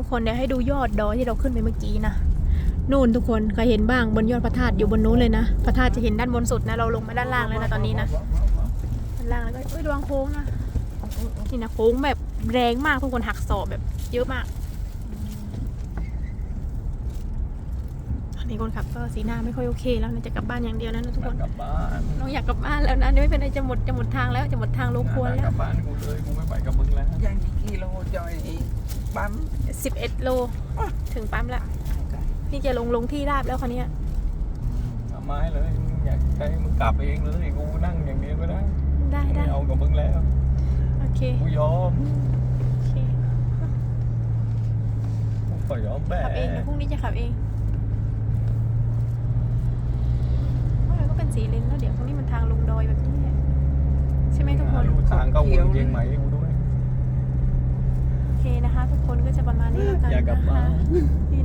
ทุกคนเดี๋ยวให้ดูยอดดอยที่เราขึ้นไปเมื่อกี้นะนู่นทุกคนใครเห็นบ้างบนยอดพระธาตุอยู่บนนู้นเลยนะพระธาตุจะเห็นด้านบนสุดนะเราลงมาด้านล่างแล้วนะตอนนี้นะด้านล่างแล้วก็เอ้ยระวังโค้งนะนี่นะโค้งแบบแรงมากทุกคนหักศอกแบบเยอะมากตอนนี้คนขับก็สีหน้าไม่ค่อยโอเคแล้วนะจะกลับบ้านอย่างเดียวแล้วนะทุกคนกลับบ้านน้องอยากกลับบ้านแล้วนะเดี๋ยวไม่เป็นไรจะหมดจะหมดทางแล้วจะหมดทางโลควรกแล้ลัวบบ้านกูเลยกูไม่ไปกับมึงแล้วยังกี่กิโลจอย ปั๊ม11 โลถึงปั๊มละนี่จะลงลงที่ราบแล้วคันนี้ยเอาไม้เลยมึงอยากให้มึงกลับเองเลยกูนั่งอย่างเดียวก็ได้ ได้ได้ไม่เอากับมึงแล้ว โอเคกูยอมโอเคกูก็ยอมแม่ขับเองเดี๋ยวพรุ่งนี้จะขับเองเพราะเราก็เป็นสีเลนแล้วเดี๋ยวตรงนี้มันทางลงดอยแบบนี้แหละใช่ไหมทุกคนรู้ทางก็วนเชียงใหม่ให้กูด้วยโอเคนะคะ ทุกคนก็จะประมาณนี้แล้วกันอยากกลับนะบ้าคะน